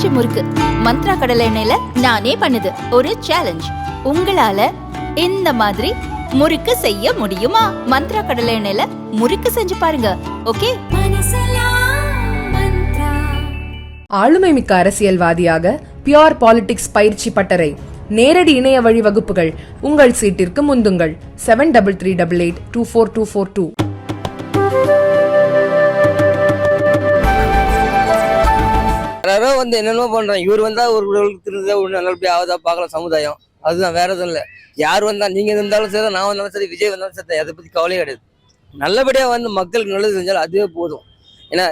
பயிற்சி முறுக்கு. மந்த்ரா கடலை எண்ணெயில நானே பண்ணுது. ஒரு சேலஞ்ச் உங்களால இந்த மாதிரி முறுக்கு செய்ய முடியுமா? மந்த்ரா கடலை எண்ணெயில முறுக்கு செஞ்சு பாருங்க. ஓகே? ஆளுமை மிக்க அரசியல்வாதியாக பியோர் பாலிடிக்ஸ் பயிற்சி பட்டறை. நேரடி இணைய வழி வகுப்புகள். உங்கள் சீட்டிற்கு முந்துங்கள். Seven double three double eight two four two four two யாரோ வந்து என்னென்னமோ பண்றாங்க. இவர் வந்தா ஒரு திருந்த ஒரு நல்லபடியா ஆகுதா பார்க்கலாம் சமுதாயம். அதுதான் வேற எதுவும் இல்லை. யார் வந்தா நீங்க இருந்தாலும் சரி நான் வந்தாலும் சரி விஜய் வந்தாலும் சரி அதை பத்தி கவலையே கிடையாது. நல்லபடியா வந்து மக்களுக்கு நல்லது செஞ்சாலும் அதுவே போதும். ஏன்னா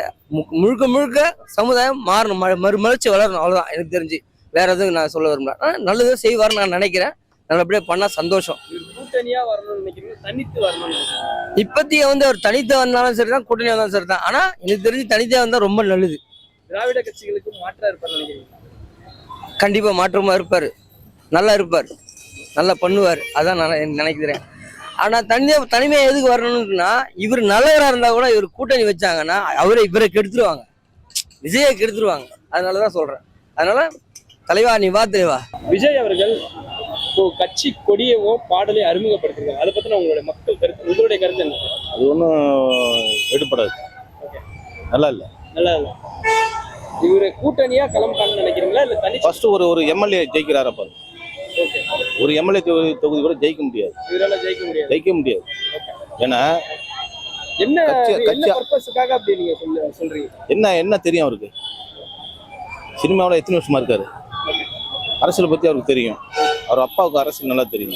முழுக்க முழுக்க சமுதாயம் மாறணும். மறுமலர்ச்சி வளரணும். அவ்வளவுதான். எனக்கு தெரிஞ்சு. வேற எதுவும் நான் சொல்ல விரும்பல. ஆனா நல்லது செய்வார்னு நான் நினைக்கிறேன். நல்லபடியா பண்ணா சந்தோஷம். இப்பத்திய வந்து அவர் தனித்தா வந்தாலும் சரிதான் கூட்டணி வந்தாலும் சரிதான். ஆனா எனக்கு தெரிஞ்சு தனித்தா வந்தா ரொம்ப நல்லது. திராவிட கட்சிகளுக்கு மாற்றா இருப்பார் நினைக்கிறீங்க கண்டிப்பா மாற்றமா இருப்பாரு. நல்லா இருப்பார். நல்லா பண்ணுவார். அதான் நான் நினைக்கிறேன். ஆனா தனியா தனிமையா எதுக்கு வரணும்னா இவர் நல்லவரா இருந்தா கூட இவர் கூட்டணி வச்சாங்கன்னா அவரை இவரை கெடுத்துருவாங்க. விஜயை கெடுத்துருவாங்க. அதனாலதான் சொல்றேன். அதனால தலைவா நீ வா தலைவா. விஜய் அவர்கள் இப்போ கட்சி கொடியவோ பாடலை அறிமுகப்படுத்திருக்காங்க அதை பத்தின உங்களுடைய மக்கள் கருத்து உங்களுடைய கருத்து என்ன? அது ஒன்றும் எடுப்படாது நல்லா இல்லை. நல்லா இல்ல. இவரு கூட்டணியா களம் காண நினைக்கிறீங்களா? இல்ல தனி ஃபர்ஸ்ட் ஒரு ஒரு எம்எல்ஏ ஜெயிக்கிறாரா ஓகே ஒரு எம்எல்ஏ தொகுதி தொகுதி கூட ஜெயிக்க முடியாது. இவரால ஜெயிக்க முடியாது. ஜெயிக்க முடியாது. ஏன்னா என்ன கட்சி- என்ன கட்சி- பர்பஸுக்காக அப்படி நீங்க சொல்ல சொல்றீங்க? என்ன என்ன தெரியும் அவருக்கு? சினிமாவில் எத்தனை வருஷமா இருக்காரு? அரசியலை பற்றி அவருக்கு தெரியும். அவர் அப்பாவுக்கு அரசியல் நல்லா தெரியும்.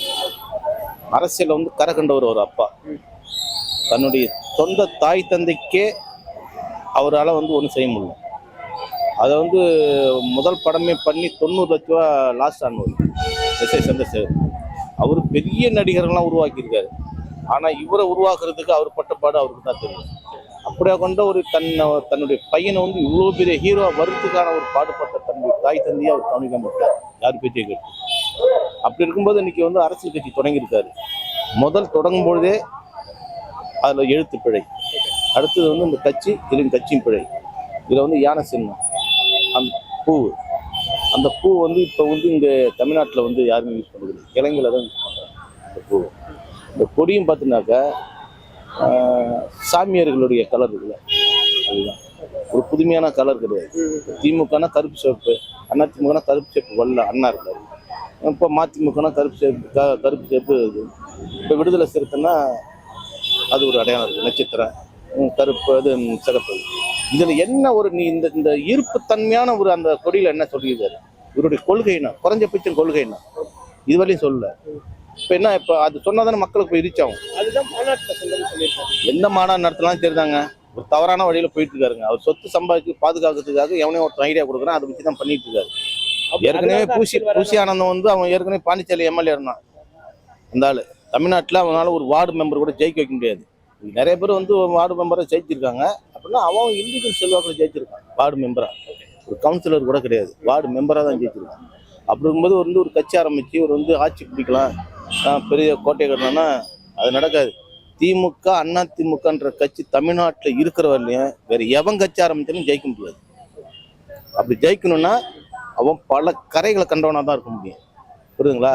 அரசியலில் வந்து கரை கண்டவர் ஒரு அப்பா. தன்னுடைய சொந்த தாய் தந்தைக்கே அவரால் வந்து ஒன்றும் செய்ய முடியல. அதை வந்து முதல் படமே பண்ணி தொண்ணூறு லட்ச ரூபா லாஸ்ட் ஆனவர் எஸ் ஐ சந்திரசேகர். அவர் பெரிய நடிகர்கள்லாம் உருவாக்கியிருக்காரு. ஆனால் இவரை உருவாக்குறதுக்கு அவர் பட்டப்பாடு அவருக்கு தான் தெரியும். அப்படியா கொண்ட ஒரு தன்னை தன்னுடைய பையனை வந்து இவ்வளோ பெரிய ஹீரோ வருத்துக்கான ஒரு பாடுபட்ட தன்னுடைய தாய் தந்தையை அவர் கவனிக்க மாட்டார் யார் பேச்சை கேட்டு. அப்படி இருக்கும்போது இன்னைக்கு வந்து அரசியல் கட்சி தொடங்கியிருக்காரு. முதல் தொடங்கும் பொழுதே அதில் எழுத்து பிழை. அடுத்தது வந்து இந்த கட்சி இதில் கட்சியும் பிழை. இதில் வந்து யானை சின்னம். அந்த பூ அந்த பூ வந்து இப்போ வந்து இங்கே தமிழ்நாட்டில் வந்து யாருமே யூஸ் பண்ணுறது இலங்கையில் தான் யூஸ் பண்ணுறாங்க அந்த பூ. இந்த கொடியும் பார்த்தினாக்கா சாமியார்களுடைய கலர் இதில். அதுதான். ஒரு புதுமையான கலர் கிடையாது. திமுகனா கருப்பு சிவப்பு அண்ணா திமுகனா கருப்பு சிவப்பு வல்ல அண்ணா இருக்காரு. இப்போ மதிமுகனா கருப்பு சிவப்பு க- கருப்பு சிவப்பு இது. இப்போ விடுதலை சிறுத்தைன்னா அது ஒரு அடையாளம் இருக்குது நட்சத்திரம். கருப்பு அது உம், சிகப்பு இதில் என்ன ஒரு நீ இந்த இந்த ஈர்ப்பு தன்மையான ஒரு அந்த கொடியில் என்ன சொல்லியிருக்காரு இவருடைய கொள்கை என்ன? குறைஞ்சபட்சம் கொள்கை என்ன? இதுவரையும் சொல்லல. இப்போ என்ன இப்போ அது சொன்னாதானே மக்களுக்கு போய் ரீச் ஆகும்? அதுதான் மாநாட்டில் எந்த மாநாடு நடத்தலாம் தெரியுதாங்க ஒரு தவறான வழியில போயிட்டு இருக்காருங்க. அவர் சொத்து சம்பாதிச்சு பாதுகாக்கிறதுக்காக எவனே ஒருத்தன் ஐடியா கொடுக்குறான் அதை வச்சு தான் பண்ணிட்டு இருக்காரு. ஏற்கனவே பூசி. பூசி ஆனந்தம் வந்து அவன் ஏற்கனவே பாண்டிச்சேரி எம்எல்ஏ இருந்தான் அந்த ஆளு. தமிழ்நாட்டில் அவனால ஒரு வார்டு மெம்பர் கூட ஜெயிக்க வைக்க முடியாது. நிறைய பேர் வந்து வார்டு மெம்பரை ஜெயிச்சிருக்காங்க. அப்படின்னா அவன் இண்டிவிஜுவல் செல்வாக்கில் ஜெயிச்சிருக்கான். வார்டு மெம்பரா. ஒரு கவுன்சிலர் கூட கிடையாது. வார்டு மெம்பராக தான் ஜெயிச்சிருக்கான். அப்படி இருக்கும்போது வந்து ஒரு கட்சி ஆரம்பிச்சு ஒரு வந்து ஆட்சி பிடிக்கலாம். பெரிய கோட்டை கட்டணும்னா அது நடக்காது. திமுக அண்ணா திமுகன்ற கட்சி தமிழ்நாட்டில் இருக்கிற வரலையும் வேற எவன் கட்சி ஆரம்பிச்சாலும் ஜெயிக்க முடியாது. அப்படி ஜெயிக்கணும்னா அவன் பல கரைகளை கண்டவனா தான் இருக்க முடியும். புரியுதுங்களா?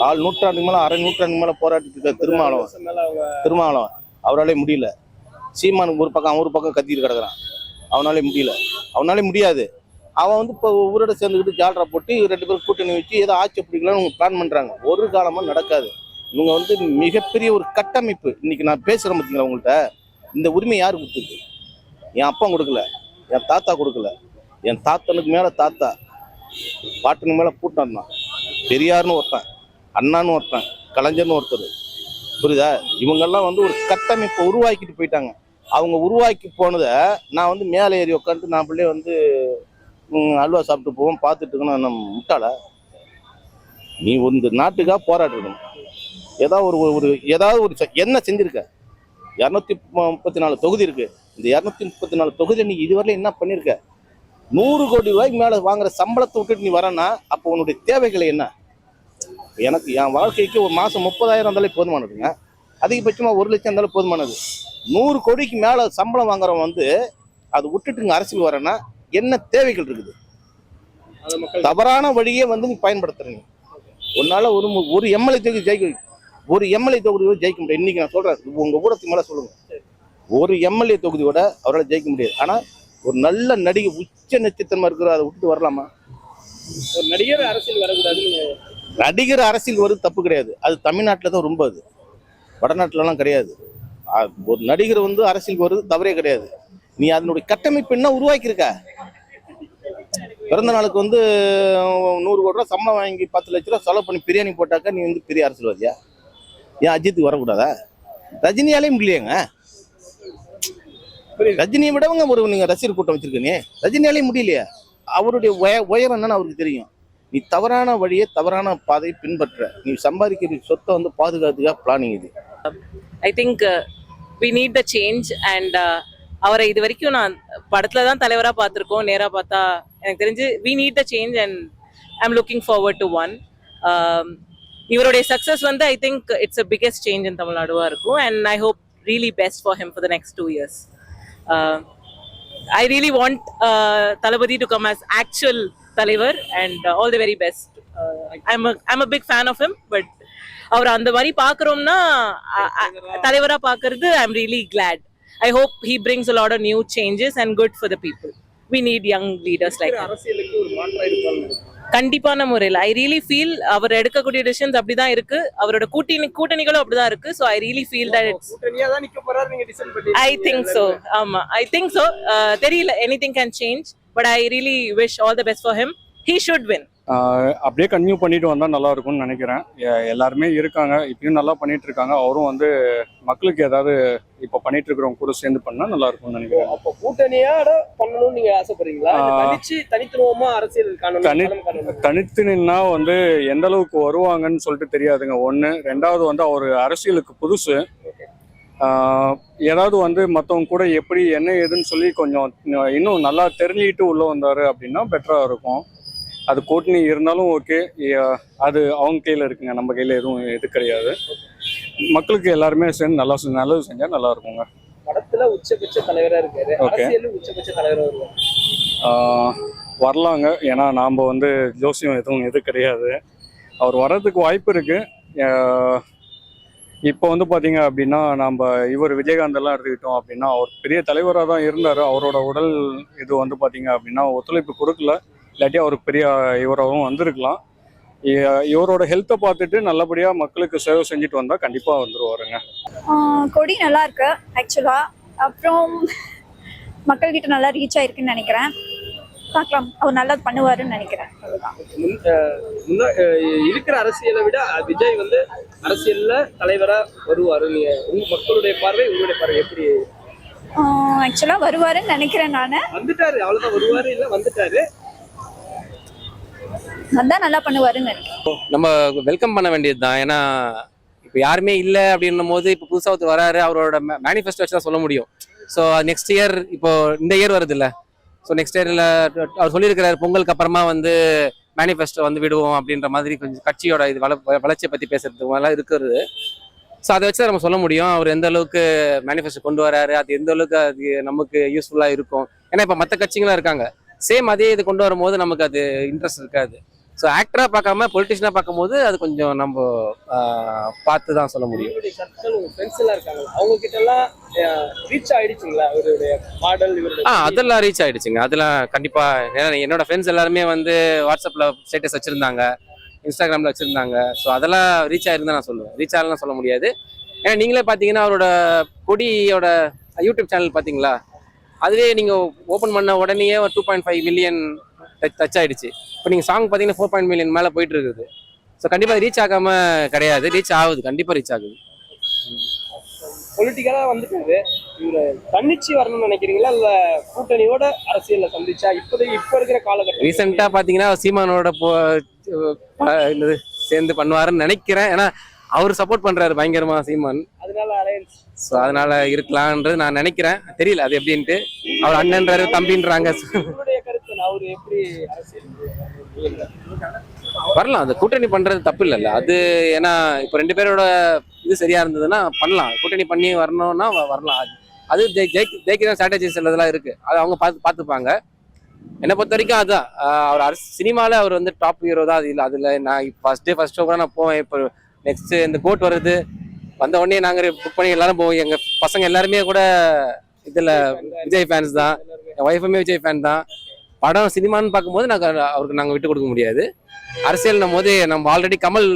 கால் நூற்றாண்டுக்கு மேல அரை நூற்றாண்டுக்கு மேல போராட்டிட்டு இருக்க திருமாவளவன். அவங்க திருமாவளவன். அவராலே முடியல. சீமான் ஒரு பக்கம் அவன் ஒரு பக்கம் கத்திட்டு கிடக்குறான். அவனாலே முடியல. அவனாலே முடியாது. அவன் வந்து இப்போ ஊரோட சேர்ந்துக்கிட்டு ஜால்ரா போட்டு ரெண்டு பேரும் கூட்டணி வச்சு ஏதோ ஆட்சி பிடிக்கலாம்னு அவங்க பிளான் பண்ணுறாங்க ஒரு காலமாக நடக்காது. இவங்க வந்து மிகப்பெரிய ஒரு கட்டமைப்பு. இன்னைக்கு நான் பேசுகிறேன் பார்த்தீங்களா உங்கள்கிட்ட இந்த உரிமை யார் கொடுத்துருக்கு என் அப்பா கொடுக்கல. என் தாத்தா கொடுக்கல. என் தாத்தனுக்கு மேலே தாத்தா. பாட்டனுக்கு மேலே கூட்டம் தான். பெரியார்னு ஒருத்தன் அண்ணான்னு ஒருத்தன் கலைஞர்னு ஒருத்தர். புரியுதா? இவங்கெல்லாம் வந்து ஒரு கட்டமைப்பை உருவாக்கிட்டு போயிட்டாங்க. அவங்க உருவாக்கி போனதை நான் வந்து மேலே ஏறி உட்காந்து நான் பிள்ளைய வந்து அல்வா சாப்பிட்டு போவோம் பார்த்துட்டு இருக்கணும் நம்ம முட்டாள? நீ இந்த நாட்டுக்காக போராடணும் ஏதாவது ஒரு ஒரு ஏதாவது ஒரு செ- என்ன செஞ்சுருக்க? இரநூத்தி முப்பத்தி நாலு தொகுதி இருக்கு. இந்த இரநூத்தி முப்பத்தி நாலு தொகுதியில் நீ இதுவரையிலும் என்ன பண்ணியிருக்க நூறு கோடி ரூபாய்க்கு மேலே வாங்குற சம்பளத்தை விட்டுட்டு நீ வரேன்னா அப்போ உன்னுடைய தேவைகள் என்ன? எனக்கு என் வாழ்க்கைக்கு ஒரு மாதம் முப்பதாயிரம் இருந்தாலே போதுமானதுங்க. அதிகபட்சமாக ஒரு லட்சம் இருந்தாலும் போதுமானது. நூறு கோடிக்கு மேலே சம்பளம் வாங்குறவன் வந்து அதை விட்டுட்டு இங்கே அரசியல் வரேன்னா என்ன தேவைகள் இருக்குது? தவறான வழியே வந்து நீ பயன்படுத்துறீங்க உன்னால ஒரு ஒரு எம்எல்ஏ தொகுதி ஜெயிக்க ஒரு எம்எல்ஏ தொகுதி கூட ஜெயிக்க முடியாது. இன்னைக்கு நான் சொல்றேன் உங்க ஊடகத்துக்கு மேல சொல்லுங்க. ஒரு எம்எல்ஏ தொகுதியோட அவரால் ஜெயிக்க முடியாது. ஆனா ஒரு நல்ல நடிகை உச்ச நட்சத்திரமா இருக்கிற அதை விட்டு வரலாமா? ஒரு நடிகர் அரசியல் வரக்கூடாதுன்னு நடிகர் அரசியல் வருது தப்பு கிடையாது. அது தமிழ்நாட்டில் தான் ரொம்ப அது. வடநாட்டிலலாம் கிடையாது. ஒரு நடிகர் வந்து அரசியல் வருது தவறே கிடையாது. நீ அதனுடைய கட்டமைப்பு என்ன உருவாக்கியிருக்க? பிறந்த நாளுக்கு வந்து நூறு கோடி ரூபா சம்பளம் வாங்கி பத்து லட்ச ரூபா செலவு பண்ணி பிரியாணி போட்டாக்கா நீ வந்து பெரிய அரசியல்வாதியா? ஏன் அஜித்துக்கு வரக்கூடாதா? ரஜினியாலே முடியலையாங்க. ரஜினியை விடவங்க ஒரு நீங்க ரசிகர் கூட்டம் வச்சிருக்கீங்க ரஜினியாலே முடியலையா. அவருடைய உயரம் என்னன்னு அவருக்கு தெரியும். நீ தவறான வழியை தவறான பாதையை பின்பற்ற. நீ சம்பாதிக்கிற சொத்தை வந்து பாதுகாத்துக்காக பிளானிங் இது. I think we need the change and அவரை இது வரைக்கும் நான் படத்தில் தான் தலைவராக பார்த்துருக்கோம் நேராக பார்த்தா எனக்கு தெரிஞ்சு we need the change and I am looking forward to one இவருடைய சக்ஸஸ் வந்து I think it's a biggest change in தமிழ்நாடுவாக இருக்கும் and I hope really best for him for the next two years I really want Thalapathy to come as actual தலைவர் and all the very best I'm I'm a big fan of him but அவர் அந்த மாதிரி பாக்குறோம்னா அ- அ- தலைவரா பாக்குறது I am really glad I hope he brings lot of new changes and good for the people we need young leaders like கண்டிப்பான முறையில். ஐ really feel அவர் எடுக்கக்கூடிய டிசிஷன்ஸ் அப்படிதான் இருக்கு. அவரோட கூட்டணி கூட்டணிகளும் அப்படிதான் இருக்கு. So I really feel that it's தான் ஐ திங்க் ஸோ ஆமா. ஐ திங்க் ஸோ தெரியல. Any thing can change but I really wish all the best for him he should win அப்படியே கன்டினியூ பண்ணிட்டு வந்தா நல்லா இருக்கும்னு நினைக்கிறேன் எல்லாருமே இருக்காங்க. இப்பயும் நல்லா பண்ணிட்டு இருக்காங்க அவரும் வந்து மக்களுக்கு ஏதாவது இப்போ பண்ணிட்டு இருக்கிறவங்க கூட சேர்ந்து பண்ணா நல்லா இருக்கும்னு நினைக்கிறேன். அப்ப கூட்டணியா பண்ணணும்னு நீங்க ஆசைப்படுறீங்களா. தனிச்சு தனித்துவமா அரசியல் தனி- களம் காணணும். தனித்து நின்னா வந்து எந்த அளவுக்கு வருவாங்கன்னு சொல்லிட்டு தெரியாதுங்க. ஒன்று ரெண்டாவது வந்து அவர் அரசியலுக்கு புதுசு. ஏதாவது வந்து மற்றவங்க கூட எப்படி என்ன ஏதுன்னு சொல்லி கொஞ்சம் இன்னும் நல்லா தெரிஞ்சுக்கிட்டு உள்ள வந்தாரு அப்படின்னா பெட்டராக இருக்கும். அது கூட்டணி இருந்தாலும் ஓகே அது அவங்க கையில் இருக்குங்க. நம்ம கையில் எதுவும் இது கிடையாது. மக்களுக்கு எல்லாருமே சேர்ந்து நல்லா செஞ்சு- நல்லது செஞ்சால் நல்லா இருக்குங்க. படத்துல உச்சபட்ச தலைவரா இருக்காரு. அரசியல் உச்சபட்ச தலைவரா இருக்காரு. ஆஹ் வரலாங்க. ஏன்னா நாம் வந்து ஜோசியம் எதுவும் இது கிடையாது. அவர் வர்றதுக்கு வாய்ப்பு இருக்கு. ஆஹ் இப்போ வந்து பார்த்தீங்க அப்படின்னா நம்ம இவர் விஜயகாந்த் எல்லாம் எடுத்துக்கிட்டோம் அப்படின்னா அவர் பெரிய தலைவராக தான் இருந்தார். அவரோட உடல் இது வந்து பார்த்தீங்க அப்படின்னா ஒத்துழைப்பு கொடுக்கல. இல்லாட்டி அவருக்கு பெரிய இவராகவும் வந்திருக்கலாம். இவரோட ஹெல்த்தை பார்த்துட்டு நல்லபடியாக மக்களுக்கு சேவை செஞ்சுட்டு வந்தால் கண்டிப்பாக வந்துருவாருங்க. கொடி நல்லா இருக்கு ஆக்சுவலாக அப்புறம் மக்கள்கிட்ட நல்லா ரீச் ஆயிருக்குன்னு நினைக்கிறேன். பார்க்கலாம். அவர் நல்லா பண்ணுவாருன்னு நினைக்கிறேன். இருக்கிற அரசியலை விட விஜய் வந்து அரசியல்ல தலைவரா வருவாரு. உங்க மக்களுடைய பார்வை உங்களுடைய பார்வை எப்படி? ஆக்சுவலா வருவாருன்னு நினைக்கிறேன் நான். வந்துட்டாரு. அவ்வளவுதான். வருவாரு இல்ல வந்துட்டாரு. வந்தா நல்லா பண்ணுவாருன்னு நம்ம வெல்கம் பண்ண வேண்டியது தான் ஏன்னா இப்போ யாருமே இல்லை அப்படின்னும் போது இப்போ புதுசாக ஒருத்தர் வராரு அவரோட மேனிஃபெஸ்டோ வச்சு தான் சொல்ல முடியும். ஸோ நெக்ஸ்ட் இயர் இப்போ இந்த இயர் வருது இல்லை ஸோ நெக்ஸ்ட் இயரில் அவர் சொல்லியிருக்கிறார் பொங்கலுக்கு அப்புறமா வந்து மேனிஃபெஸ்டோ வந்து விடுவோம் அப்படின்ற மாதிரி கொஞ்சம் கட்சியோட இது வள வளர்ச்சியை பற்றி பேசுறது எல்லாம் இருக்கிறது. ஸோ அதை வச்சு தான் நம்ம சொல்ல முடியும் அவர் எந்த அளவுக்கு மேனிஃபெஸ்டோ கொண்டு வராரு அது எந்த அளவுக்கு அது நமக்கு யூஸ்ஃபுல்லாக இருக்கும். ஏன்னா இப்போ மற்ற கட்சிகளும் இருக்காங்க. சேம் அதே இது கொண்டு வரும்போது நமக்கு அது இன்ட்ரெஸ்ட் இருக்காது. ஸோ ஆக்டராக பார்க்காம பொலிட்டிஷியனாக பார்க்கும்போது அது கொஞ்சம் நம்ம பார்த்து தான் சொல்ல முடியும். ஆ அதெல்லாம் ரீச் ஆயிடுச்சுங்க. அதெல்லாம் கண்டிப்பாக ஏன்னா என்னோட ஃப்ரெண்ட்ஸ் எல்லாருமே வந்து வாட்ஸ்அப்பில் ஸ்டேட்டஸ் வச்சுருந்தாங்க. இன்ஸ்டாகிராமில் வச்சுருந்தாங்க. ஸோ அதெல்லாம் ரீச் ஆயிருந்தா நான் சொல்லுவேன். ரீச் ஆகலாம் சொல்ல முடியாது. ஏன்னா நீங்களே பார்த்தீங்கன்னா அவரோட கொடியோட யூடியூப் சேனல் பார்த்தீங்களா? அதுவே நீங்கள் ஓப்பன் பண்ண உடனேயே ஒரு two point five million touch ஆயிடுச்சு. இப்போ நீங்கள் சாங் பார்த்தீங்கன்னா ஃபோர் பாயிண்ட் மில்லியன் மேலே போயிட்டு இருக்குது ஸோ கண்டிப்பாக ரீச் ஆகாம கிடையாது. ரீச் ஆகுது. கண்டிப்பாக ரீச் ஆகுது. பொலிட்டிக்கலா வந்துட்டாரு இவரு தன்னிச்சு வரணும்னு நினைக்கிறீங்களா? இல்ல கூட்டணியோட அரசியல்ல சந்திச்சா இப்போதைக்கு இப்ப இருக்கிற காலகட்டம் ரீசெண்டாக பார்த்தீங்கன்னா சீமானோட போ என்னது சேர்ந்து பண்ணுவாருன்னு நினைக்கிறேன். ஏன்னா அவர் சப்போர்ட் பண்றாரு பயங்கரமா சீமான். அதனால அலையன்ஸ் ஸோ அதனால இருக்கலான்றது நான் நினைக்கிறேன். தெரியல அது எப்படின்ட்டு. அவர் அண்ணன்றாரு தம்பின்றாங்க. அவரு எப்படி வரலாம் அது கூட்டணி பண்றது தப்பு இல்லைல்ல. அது ஏன்னா இப்போ ரெண்டு பேரோட இது சரியா இருந்ததுன்னா பண்ணலாம். கூட்டணி பண்ணி வரணும்னா வரலாம். அது அது ஜெய்- ஜெயிக்க ஜெயிக்கிற ஸ்ட்ராட்டஜிஸ் இதெல்லாம் இருக்கு. அது அவங்க பார்த்து பார்த்துப்பாங்க என்னை பொறுத்த வரைக்கும் அதுதான் அவர் அரசு சினிமாவில் அவர் வந்து டாப் ஹீரோ தான். அது இல்லை அதில் நான் ஃபர்ஸ்ட் டே ஃபர்ஸ்ட் ஷோ கூட நான் போவேன். இப்போ நெக்ஸ்ட் இந்த கோட் வருது. வந்த உடனே நாங்கள் புக் பண்ணி எல்லாரும் போவோம். எங்கள் பசங்க எல்லாருமே கூட இதில் விஜய் ஃபேன்ஸ் தான். என் ஒய்ஃபுமே விஜய் ஃபேன் தான். படம் சினிமான்னு பார்க்கும்போது நாங்கள் அவருக்கு நாங்கள் விட்டு கொடுக்க முடியாது. அரசியல்னும் போது நம்ம ஆல்ரெடி கமல்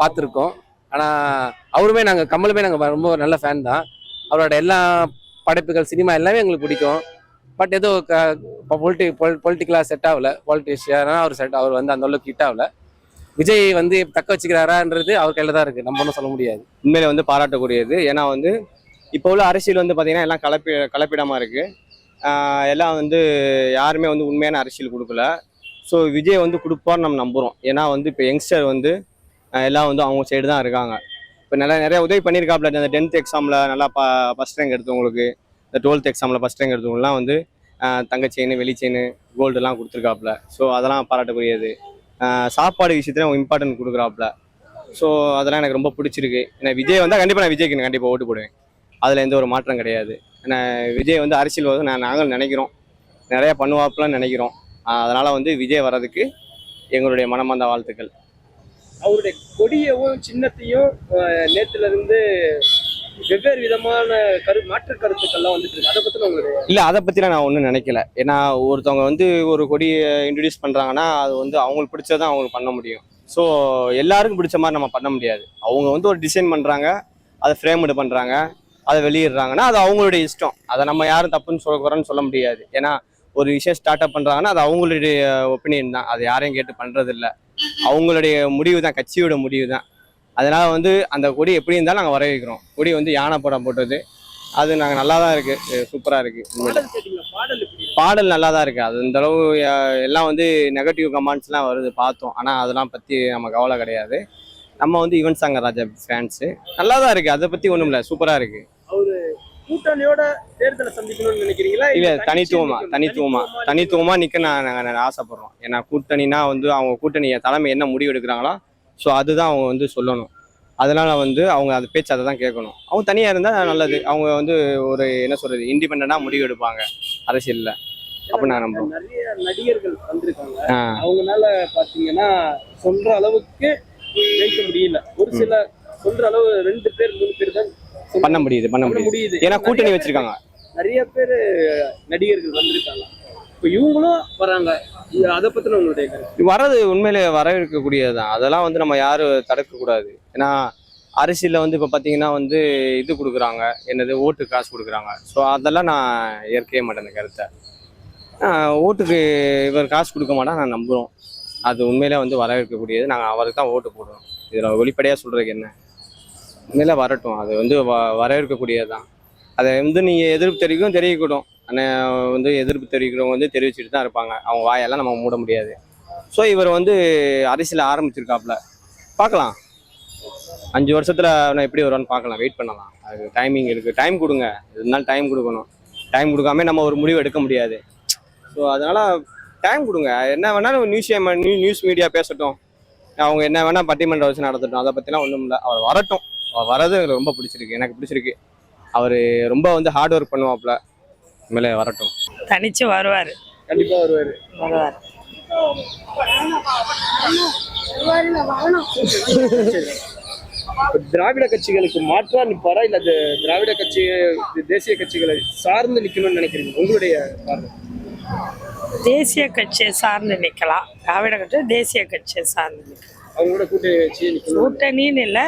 பார்த்துருக்கோம். ஆனால் அவருமே நாங்கள் கமலுமே நாங்கள் ரொம்ப நல்ல ஃபேன் தான். அவரோட எல்லா படைப்புகள் சினிமா எல்லாமே எங்களுக்கு பிடிக்கும். பட் ஏதோ க இப்போ பொலிட்டி பொலிட்டிக்கலாக செட் ஆகல. பொலிட்டிஷியனாக அவர் செட் அவர் வந்து அந்த அளவுக்கு ஹிட் ஆகல. விஜய் வந்து தக்க வச்சுக்கிறாரான்றது அவர் கையில் தான் இருக்குது நம்ம ஒன்றும் சொல்ல முடியாது. உண்மையில வந்து பாராட்டக்கூடியது. ஏன்னா வந்து இப்போ உள்ள அரசியல் வந்து பார்த்தீங்கன்னா எல்லாம் கலப்பி கலப்பிடமாக இருக்குது எல்லாம் வந்து யாருமே வந்து உண்மையான அரசியல் கொடுக்கல. ஸோ விஜய் வந்து கொடுப்பார்னு நம்ம நம்புகிறோம் ஏன்னா வந்து இப்போ யங்ஸ்டர் வந்து எல்லாம் வந்து அவங்க சைடு தான் இருக்காங்க. இப்போ நல்லா நிறைய உதவி பண்ணியிருக்காப்புல அந்த டென்த் எக்ஸாமில் நல்லா ப ஃபஸ்ட் ரேங்க் எடுத்தவங்களுக்கு இந்த டுவெல்த் எக்ஸாமில் ஃபஸ்ட் ரேங்க் எடுத்தவங்களாம் வந்து தங்க செயின் வெளி செயின் கோல்டுலாம் கொடுத்துருக்காப்புல ஸோ அதெல்லாம் பாராட்டக்கூடியது. சாப்பாடு விஷயத்துல அவங்க இம்பார்ட்டன்ட் கொடுக்குறாப்புல ஸோ அதெல்லாம் எனக்கு ரொம்ப பிடிச்சிருக்கு. ஏன்னா விஜய் வந்தால் கண்டிப்பாக நான் விஜய்க்கு கண்டிப்பாக ஓட்டு போடுவேன். அதில் எந்த ஒரு மாற்றம் கிடையாது. விஜய் வந்து அரசியல் வந்து நான் நாங்கள் நினைக்கிறோம். நிறைய பண்ணுவாப்புலன்னு நினைக்கிறோம். அதனால் வந்து விஜய் வர்றதுக்கு எங்களுடைய மனமார்ந்த வாழ்த்துக்கள். அவருடைய கொடியவும் சின்னத்தையும் இருந்து வெவ்வேறு விதமான கரு மாற்று கருத்துக்கள்லாம் வந்துட்டு இருக்கு. அதை பத்தின உங்களுடைய இல்லை அதை பற்றிலாம் நான் ஒன்றும் நினைக்கல. ஏன்னா ஒருத்தவங்க வந்து ஒரு கொடியை இன்ட்ரடியூஸ் பண்ணுறாங்கன்னா அது வந்து அவங்களுக்கு பிடிச்சதான் அவங்களுக்கு பண்ண முடியும். ஸோ எல்லாருக்கும் பிடிச்ச மாதிரி நம்ம பண்ண முடியாது. அவங்க வந்து ஒரு டிசைன் பண்ணுறாங்க அதை ஃப்ரேம்டு பண்ணுறாங்க அதை வெளியிடுறாங்கன்னா அது அவங்களுடைய இஷ்டம். அதை நம்ம யாரும் தப்புன்னு சொல்ல சொல்ல முடியாது. ஏன்னா ஒரு விஷயம் ஸ்டார்ட் அப் பண்ணுறாங்கன்னா அது அவங்களுடைய ஒப்பீனியன் தான். அது யாரையும் கேட்டு பண்ணுறது இல்ல அவங்களுடைய முடிவு தான் கட்சியோட முடிவு தான். அதனால வந்து அந்த கொடி எப்படி இருந்தாலும் நாங்கள் வரவேற்கிறோம் கொடி வந்து யானை படம் போட்டது. அது நாங்கள் நல்லா தான் இருக்கு சூப்பராக இருக்கு. உண்மையிலே. பாடல் நல்லா தான் இருக்கு. அது இந்த அளவு எல்லாம் வந்து நெகட்டிவ் கமெண்ட்ஸ்லாம் வருது பார்த்தோம். ஆனால் அதெல்லாம் பற்றி நம்ம கவலை கிடையாது. நம்ம வந்து யுவன் சங்கர் ராஜா ஃபேன்ஸு நல்லா தான் இருக்கு. அதை பற்றி ஒன்றும் இல்லை சூப்பராக இருக்கு. அவரு கூட்டணியோட தேர்தலை சந்திக்கணும்னு நினைக்கிறீங்களா? இல்ல தனித்துவமா? தனித்துவமா தனித்துவமா நிக்க நான் நாங்க ஆசைப்படுறோம். ஏன்னா கூட்டணினா வந்து அவங்க கூட்டணி தலைமை என்ன முடிவு எடுக்கிறாங்களோ ஸோ அதுதான் அவங்க வந்து சொல்லணும். அதனால வந்து அவங்க அது பேச்சு அதை தான் கேட்கணும். அவங்க தனியா இருந்தா நல்லது. அவங்க வந்து ஒரு என்ன சொல்றது இண்டிபெண்டா முடிவு எடுப்பாங்க. அரசியல்ல. அப்படி நான் நம்புறோம். நிறைய நடிகர்கள் வந்திருக்காங்க. அவங்கனால பாத்தீங்கன்னா சொல்ற அளவுக்கு ஜெயிக்க முடியல. ஒரு சில சொல்ற அளவு ரெண்டு பேர் மூணு பேர் தான் பண்ண முடியுது பண்ண முடியுது. ஏன்னா கூட்டணி வச்சிருக்காங்க. நிறைய பேர் நடிகர்கள் வந்திருக்காங்க. இப்போ இவங்களும் வராங்க. அதை பத்தின உங்களுடைய வர்றது உண்மையிலே வரவேற்கக்கூடியது தான் அதெல்லாம் வந்து நம்ம யாரும் தடுக்கக்கூடாது. ஏன்னா அரசியலில் வந்து இப்போ பார்த்தீங்கன்னா வந்து இது கொடுக்குறாங்க. என்னது? ஓட்டு காசு கொடுக்குறாங்க. ஸோ அதெல்லாம் நான் ஏற்கவே மாட்டேன் அந்த கருத்தை. ஓட்டுக்கு இவர் காசு கொடுக்க மாட்டா நான் நம்புகிறோம் அது உண்மையிலே வந்து வரவேற்கக்கூடியது. நாங்கள் அவருக்கு தான் ஓட்டு போடுறோம். இதில் வெளிப்படையாக சொல்கிறதுக்கு என்ன? உண்மையிலே வரட்டும். அது வந்து வ வரவேற்கக்கூடியது தான் அதை வந்து நீங்கள் எதிர்ப்பு தெரிவிக்கும் தெரிவிக்கட்டும். ஆனால் வந்து எதிர்ப்பு தெரிவிக்கிறவங்க வந்து தெரிவிச்சுட்டு தான் இருப்பாங்க. அவங்க வாயெல்லாம் நம்ம மூட முடியாது. ஸோ இவர் வந்து அரசியல் ஆரம்பிச்சிருக்காப்புல. பார்க்கலாம். அஞ்சு வருஷத்தில் நான் எப்படி வருவான்னு பார்க்கலாம். வெயிட் பண்ணலாம். அது டைமிங் இருக்கு. டைம் கொடுங்க. இருந்தாலும் டைம் கொடுக்கணும். டைம் கொடுக்காம நம்ம ஒரு முடிவு எடுக்க முடியாது. ஸோ அதனால் டைம் கொடுங்க. என்ன வேணாலும் நியூஸ் நியூஸ் மீடியா பேசட்டும். அவங்க என்ன வேணால் பட்டிமன்ற வச்சு நடத்தட்டும். அதை பற்றிலாம் ஒன்றும் இல்லை அவர் வரட்டும். வரது எனக்கு ரொம்ப பிடிச்சிருக்கு. எனக்கு பிடிச்சிருக்கு. அவர் ரொம்ப வந்து ஹார்ட் ஒர்க் பண்ணுவாப்புல. உண்மையிலே வரட்டும். தனிச்சு வருவார். கண்டிப்பா வருவாரு. வருவார். திராவிட கட்சிகளுக்கு மாற்றா நிப்பாரா? இல்ல திராவிட கட்சி தேசிய கட்சிகளை சார்ந்து நிக்கணும்னு நினைக்கிறீங்க? உங்களுடைய பார்வை. தேசிய கட்சியை சார்ந்து நிற்கலாம் திராவிட கட்சி தேசிய கட்சியை சார்ந்து நிற்கலாம் அவங்களோட கூட்டணி வச்சு நிக்கணும் கூட்டணின்னு இல்லை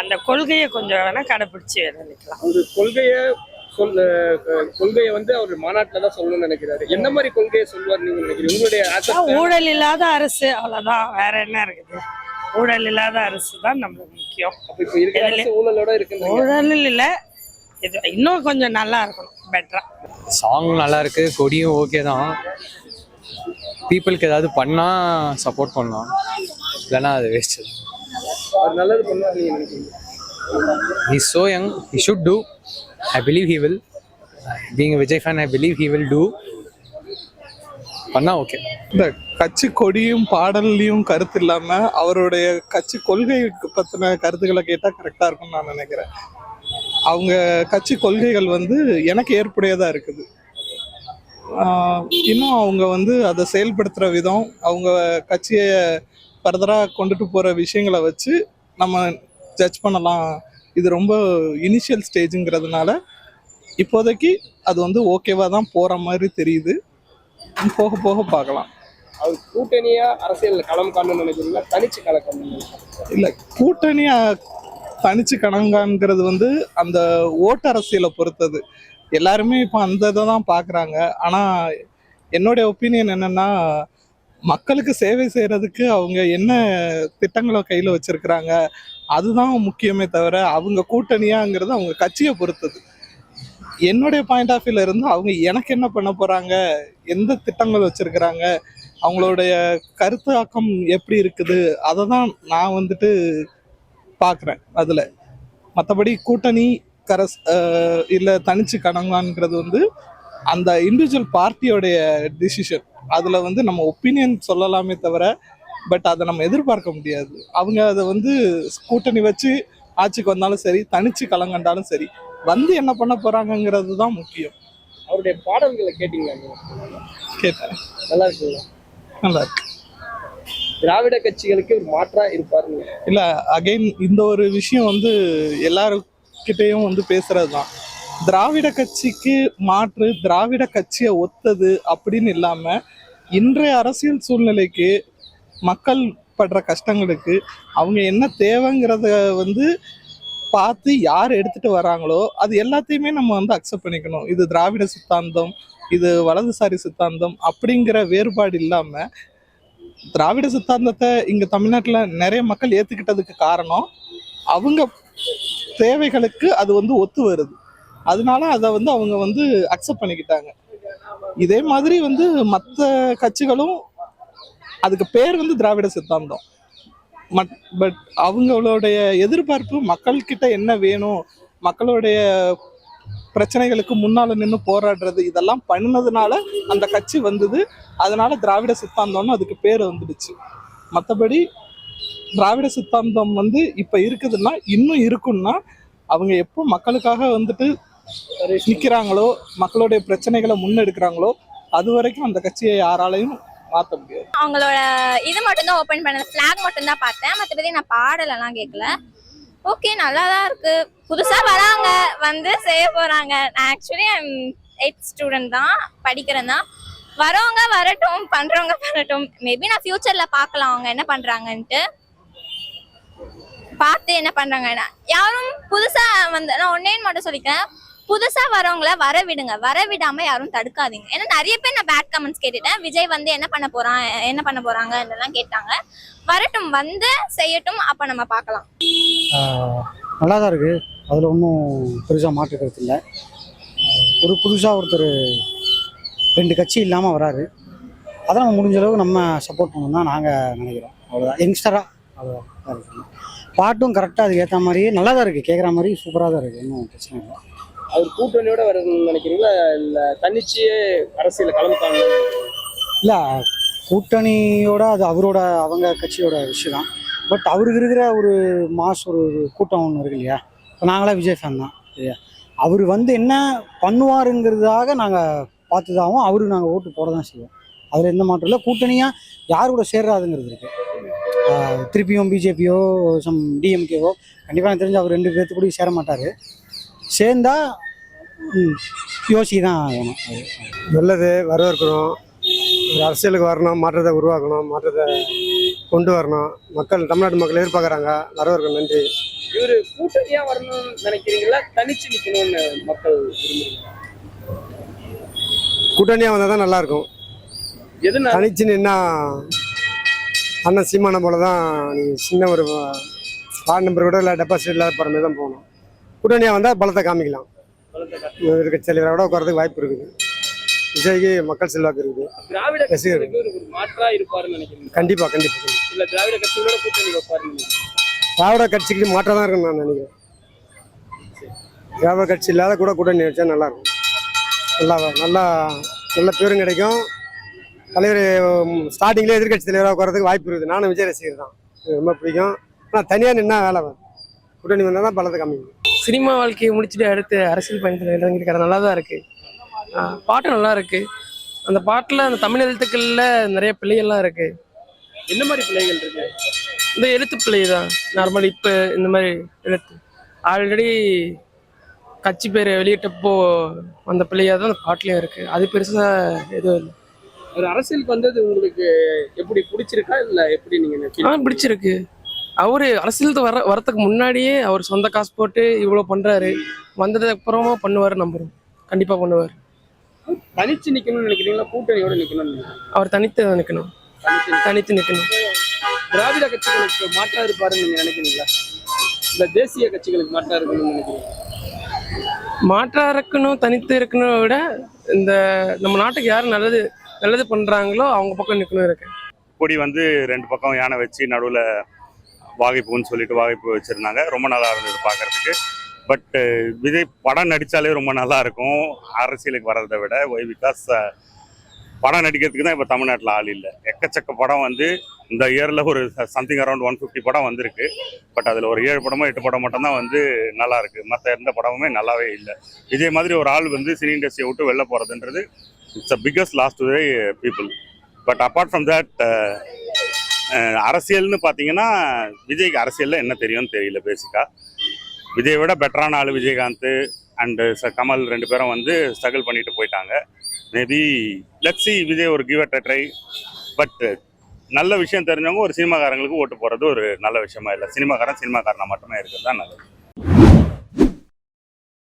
அந்த கொள்கையை கொஞ்சம் வேணா கடைப்பிடிச்சு வேணா நிற்கலாம் கொள்கைய சொல் கொள்கையை வந்து அவர் மாநாட்டில் தான் சொல்லணும்னு நினைக்கிறாரு. என்ன மாதிரி கொள்கையை சொல்லுவார் நீங்க நினைக்கிறீங்க? உங்களுடைய ஊழல் இல்லாத அரசு அவ்வளோதான் வேற என்ன இருக்குது? ஊழல் இல்லாத அரசு தான் நம்மளுக்கு முக்கியம். இப்ப இருக்கிற ஊழலோட இருக்குன்னு ஊழல் இல்லை இது இன்னும் கொஞ்சம் நல்லா இருக்கணும் பெட்டரா சாங் நல்லா இருக்கு கொடியும் ஓகே தான். பீப்புளுக்கு ஏதாவது பண்ணா சப்போர்ட் பண்ணலாம். இல்லைன்னா அது வேஸ்ட் அவர் நல்லது பண்ணுவார் நீங்க நினைக்கிறீங்க? He so young he should do. I believe he will. Being a Vijay fan i believe he will do. பண்ணா ஓகே இந்த கட்சி கொடியும் பாடல்லையும் கருத்து இல்லாம அவருடைய கட்சி கொள்கை பத்தின கருத்துக்களை கேட்டா கரெக்டா இருக்கும்னு நான் நினைக்கிறேன். அவங்க கட்சி கொள்கைகள் வந்து எனக்கு ஏற்புடையதா இருக்குது. இன்னும் அவங்க வந்து அதை செயல்படுத்துகிற விதம் அவங்க கட்சியை ஃபர்தராக கொண்டுட்டு போகிற விஷயங்களை வச்சு நம்ம ஜட்ஜ் பண்ணலாம். இது ரொம்ப இனிஷியல் ஸ்டேஜுங்கிறதுனால இப்போதைக்கு அது வந்து ஓகேவாக தான் போகிற மாதிரி தெரியுது. போக போக பார்க்கலாம். அவர் கூட்டணியா அரசியல் களம் காணணும்னு நினைக்கிறீங்களா? தனிச்சு கலக்கணும் இல்லை கூட்டணியா தனிச்சு கணங்கான்ங்கிறது வந்து அந்த ஓட்டு அரசியலை பொறுத்தது. எல்லாருமே இப்போ அந்த இதை தான் பார்க்குறாங்க. ஆனால் என்னுடைய ஒப்பீனியன் என்னன்னா மக்களுக்கு சேவை செய்கிறதுக்கு அவங்க என்ன திட்டங்களை கையில் வச்சுருக்கிறாங்க அதுதான் முக்கியமே தவிர அவங்க கூட்டணியாங்கிறது அவங்க கட்சியை பொறுத்தது. என்னுடைய பாயிண்ட் ஆஃப் வியூல இருந்து அவங்க எனக்கு என்ன பண்ண போகிறாங்க எந்த திட்டங்கள் வச்சுருக்கிறாங்க அவங்களுடைய கருத்தாக்கம் எப்படி இருக்குது அதை தான் நான் வந்துட்டு பார்க்குறேன் அதில். மற்றபடி கூட்டணி கரஸ் இல்லை தனிச்சு கணங்கான்ங்கிறது வந்து அந்த இண்டிவிஜுவல் பார்ட்டியோடைய டிசிஷன் அதில் வந்து நம்ம ஒப்பீனியன் சொல்லலாமே தவிர பட் அதை நம்ம எதிர்பார்க்க முடியாது. அவங்க அதை வந்து கூட்டணி வச்சு ஆட்சிக்கு வந்தாலும் சரி தனிச்சு கலங்கண்டாலும் சரி வந்து என்ன பண்ண போறாங்கங்கிறது தான் முக்கியம். அவருடைய பாடல்களை கேட்டீங்களா? கேட்டேன். நல்லா இருக்குங்களா? நல்லா இருக்கு. திராவிட கட்சிகளுக்கு ஒரு மாற்றா இருப்பாருங்க இல்ல அகைன் இந்த ஒரு விஷயம் வந்து எல்லாருக்கிட்டையும் வந்து பேசுறது தான். திராவிட கட்சிக்கு மாற்று திராவிட கட்சியை ஒத்தது அப்படின்னு இல்லாம இன்றைய அரசியல் சூழ்நிலைக்கு மக்கள் படுற கஷ்டங்களுக்கு அவங்க என்ன தேவைங்கிறத வந்து பார்த்து யார் எடுத்துட்டு வராங்களோ அது எல்லாத்தையுமே நம்ம வந்து அக்செப்ட் பண்ணிக்கணும். இது திராவிட சித்தாந்தம் இது வலதுசாரி சித்தாந்தம் அப்படிங்கிற வேறுபாடு இல்லாம திராவிட சித்தாந்தத்தை இங்க தமிழ்நாட்டில் நிறைய மக்கள் ஏத்துக்கிட்டதுக்கு காரணம் அவங்க தேவைகளுக்கு அது வந்து ஒத்து வருது. அதனால அதை வந்து அவங்க வந்து அக்செப்ட் பண்ணிக்கிட்டாங்க. இதே மாதிரி வந்து மற்ற கட்சிகளும் அதுக்கு பேர் வந்து திராவிட சித்தாந்தம். மட் பட் அவங்களுடைய எதிர்பார்ப்பு மக்கள்கிட்ட என்ன வேணும் மக்களுடைய பிரச்சனைகளுக்கு முன்னால் நின்று போராடுறது இதெல்லாம் பண்ணதுனால அந்த கட்சி வந்தது. அதனால திராவிட சித்தாந்தம்னு அதுக்கு பேர் வந்துடுச்சு. மற்றபடி திராவிட சித்தாந்தம் வந்து இப்போ இருக்குதுன்னா இன்னும் இருக்குன்னா அவங்க எப்போ மக்களுக்காக வந்துட்டு நிற்கிறாங்களோ மக்களுடைய பிரச்சனைகளை முன்னெடுக்கிறாங்களோ அது வரைக்கும் அந்த கட்சியை யாராலையும் மாற்ற முடியாது. அவங்களோட இது மட்டும்தான் ஓப்பன் பண்ண ஃப்ளாக் மட்டும்தான் பார்த்தேன். மற்றபடி நான் பாடலெல்லாம் கேட்கல. ஓகே நல்லா தான் இருக்கு. புதுசாக வராங்க வந்து செய்ய போகிறாங்க நான் ஆக்சுவலி எயிட் ஸ்டூடெண்ட் தான் படிக்கிறேன் தான். வரவங்க வரட்டும் பண்ணுறவங்க பண்ணட்டும் மேபி நான் ஃப்யூச்சரில் பார்க்கலாம் அவங்க என்ன பண்ணுறாங்கன்ட்டு பார்த்து என்ன பண்ணுறாங்கன்னா யாரும் புதுசாக வந்து நான் ஒன்னேன்னு மட்டும் சொல்லிக்கிறேன். புதுசா வரவங்கள வர விடுங்க வர விடாம யாரும் தடுக்காதீங்க. ஏன்னா நிறைய பேர் நான் பேட் கமெண்ட்ஸ் கேட்டுட்டேன். விஜய் வந்து என்ன பண்ண போறான் என்ன பண்ண போறாங்க இதெல்லாம் கேட்டாங்க. வரட்டும் வந்து செய்யட்டும். அப்ப நம்ம பார்க்கலாம். நல்லா தான் இருக்குது அதில் ஒன்றும் பெருசாக மாற்றுக்கிறது இல்லை. ஒரு புதுசாக ஒருத்தர் ரெண்டு கட்சி இல்லாமல் வராரு. அதை நம்ம முடிஞ்ச அளவுக்கு நம்ம சப்போர்ட் பண்ணணும் தான் நாங்கள் நினைக்கிறோம். அவ்வளோதான் யங்ஸ்டராக அவ்வளோதான் பாட்டும் கரெக்டாக அதுக்கு ஏற்ற மாதிரியே நல்லா தான் இருக்குது கேட்குற மாதிரி சூப்பராக தான் இருக்குது ஒன்றும் பிரச்சனை இல்லை. அவர் கூட்டணியோட வரணும்னு நினைக்கிறீங்களா? இல்ல தனிச்சே அரசியல் களம் இல்லை கூட்டணியோட அது அவரோட அவங்க கட்சியோட விஷயம் தான் பட் அவருக்கு இருக்கிற ஒரு மாஸ் ஒரு கூட்டம் ஒன்று இருக்கு இல்லையா? இப்போ நாங்களாம் விஜய் ஃபேன் தான் இல்லையா? அவர் வந்து என்ன பண்ணுவாருங்கிறதாக நாங்கள் பார்த்துதாகவும் அவருக்கு நாங்கள் ஓட்டு போட தான் செய்வோம். அதில் எந்த மாற்றம் இல்லை. கூட்டணியாக யார் கூட சேர்றாதுங்கிறது இருக்குது திருப்பியும் பிஜேபியோ சம் டிஎம்கேவோ கண்டிப்பாக எனக்கு தெரிஞ்சு அவர் ரெண்டு பேர்த்து கூட சேர மாட்டார். சேர்ந்தா யோசிக்க தான் அது நல்லது வரவேற்கணும் ஒரு அரசியலுக்கு வரணும் மாற்றத்தை உருவாக்கணும் மாற்றத்தை கொண்டு வரணும். மக்கள் தமிழ்நாட்டு மக்கள் எதிர்பார்க்குறாங்க. வரவேற்கணும் நன்றி. இவரு கூட்டணியா வரணும்னு நினைக்கிறீங்களா? தனிச்சு நிக்கணும்னு மக்கள் விரும்புறீங்க கூட்டணியாக வந்தால் தான் நல்லாயிருக்கும். எதுனால தனிச்சு நின்னா அண்ணன் சீமானம் போல தான் நீ சின்ன ஒரு வார்டு நம்பர் கூட இல்லை டெபாசிட் இல்லாத போகிற மாதிரி தான் போகணும். கூட்டணியாக வந்தால் பலத்தை காமிக்கலாம். எதிர்கட்சி தலைவரை கூட உட்காரதுக்கு வாய்ப்பு இருக்குது. விஜய்க்கு மக்கள் செல்வாக்கு இருக்குது. ரசிகர். கண்டிப்பாக கண்டிப்பாக திராவிட கட்சிக்கு மாற்றம் தான் இருக்குன்னு நான் நினைக்கிறேன். திராவிட கட்சி இல்லாத கூட கூட்டணி வச்சா நல்லா இருக்கும். நல்லா நல்லா நல்ல பேரும் கிடைக்கும். தலைவர் ஸ்டார்டிங்லேயே எதிர்கட்சி தலைவராக உட்காரதுக்கு வாய்ப்பு இருக்குது. நானும் விஜய் ரசிகர் தான். ரொம்ப பிடிக்கும். ஆனால் தனியாக நின்னா வேலை கூட்டணி வந்தால் தான் பலத்தை காமிக்கும் சினிமா வாழ்க்கையை முடிச்சுட்டு அடுத்து அரசியல் பயணத்தில் இறங்கியிருக்காரு. நல்லா தான் இருக்கு. ஆஹ் பாட்டு நல்லா இருக்கு. அந்த பாட்டில் அந்த தமிழ் எழுத்துக்களில் நிறைய பிழைகள்லாம் இருக்கு. என்ன மாதிரி பிள்ளைகள் இருக்கு? இந்த எழுத்து பிழை தான். நார்மல் இப்போ இந்த மாதிரி எழுத்து. ஆல்ரெடி கட்சி பேர் வெளியிட்டப்போ அந்த பிள்ளையாக தான் அந்த பாட்டுலேயும் இருக்கு. அது பெருசாக எதுவும் இல்லை. ஒரு அரசியலுக்கு வந்தது உங்களுக்கு எப்படி பிடிச்சிருக்கா இல்ல எப்படி நீங்க feel ஆ பிடிச்சிருக்கு. அவரு அரசியலுக்கு வர வரத்துக்கு முன்னாடியே அவர் சொந்த காசு போட்டு இவ்வளோ பண்றாரு. வந்ததுக்கு அப்புறமா பண்ணுவார் நம்புறோம். கண்டிப்பா பண்ணுவார். தனிச்சு நிக்கணும்னு நினைக்கிறீங்களா? கூட்டணியோட நிக்கணும்னு நினைக்கிறீங்களா? அவர் தனித்து நிற்கணும் தனித்து நிற்கணும் திராவிட கட்சிகளுக்கு மாற்றா இருப்பாருன்னு நீங்க நினைக்கிறீங்களா? இல்ல தேசிய கட்சிகளுக்கு மாற்றா இருக்கணும்னு நினைக்கிறீங்களா? மாற்றா இருக்கணும் தனித்து இருக்கணும் விட இந்த நம்ம நாட்டுக்கு யார் நல்லது நல்லது பண்றாங்களோ அவங்க பக்கம் நிற்கணும் இருக்கு. கொடி வந்து ரெண்டு பக்கம் யானை வச்சு நடுவில் வாகைப்பூன்னு சொல்லிட்டு வாகைப்பூ வச்சுருந்தாங்க. ரொம்ப நல்லா இருந்தது பார்க்கறதுக்கு பட் விஜய் படம் நடித்தாலே ரொம்ப நல்லா இருக்கும். அரசியலுக்கு வர்றதை விட ஒய் பிகாஸ் படம் நடிக்கிறதுக்கு தான் இப்போ தமிழ்நாட்டில் ஆள் இல்லை. எக்கச்சக்க படம் வந்து இந்த இயரில் ஒரு சம்திங் அரௌண்ட் ஒன் ஃபிஃப்டி படம் வந்திருக்கு. பட் அதில் ஒரு ஏழு படமோ எட்டு படம் மட்டும்தான் வந்து நல்லாயிருக்கு மற்ற எந்த படமுமே நல்லாவே இல்லை. இதே மாதிரி ஒரு ஆள் வந்து சினி இண்டஸ்ட்ரியை விட்டு வெளில போகிறதுன்றது it's a biggest lost to people but apart from that அரசியல்னு பார்த்தீங்கன்னா விஜய்க்கு அரசியலில் என்ன தெரியும்னு தெரியல பேசிக்காக விஜய் விட பெட்டரான ஆள் விஜயகாந்த் அண்டு கமல் ரெண்டு பேரும் வந்து ஸ்ட்ரகிள் பண்ணிட்டு போயிட்டாங்க. மேபி லெட்ஸி விஜய் ஒரு கிவ் அட் ட்ரை பட் நல்ல விஷயம் தெரிஞ்சவங்க ஒரு சினிமாக்காரங்களுக்கு ஓட்டு போகிறது ஒரு நல்ல விஷயமா இல்லை. சினிமாக்காரன் சினிமாக்காரனாக மட்டுமே இருக்கிறது தான் நல்லது.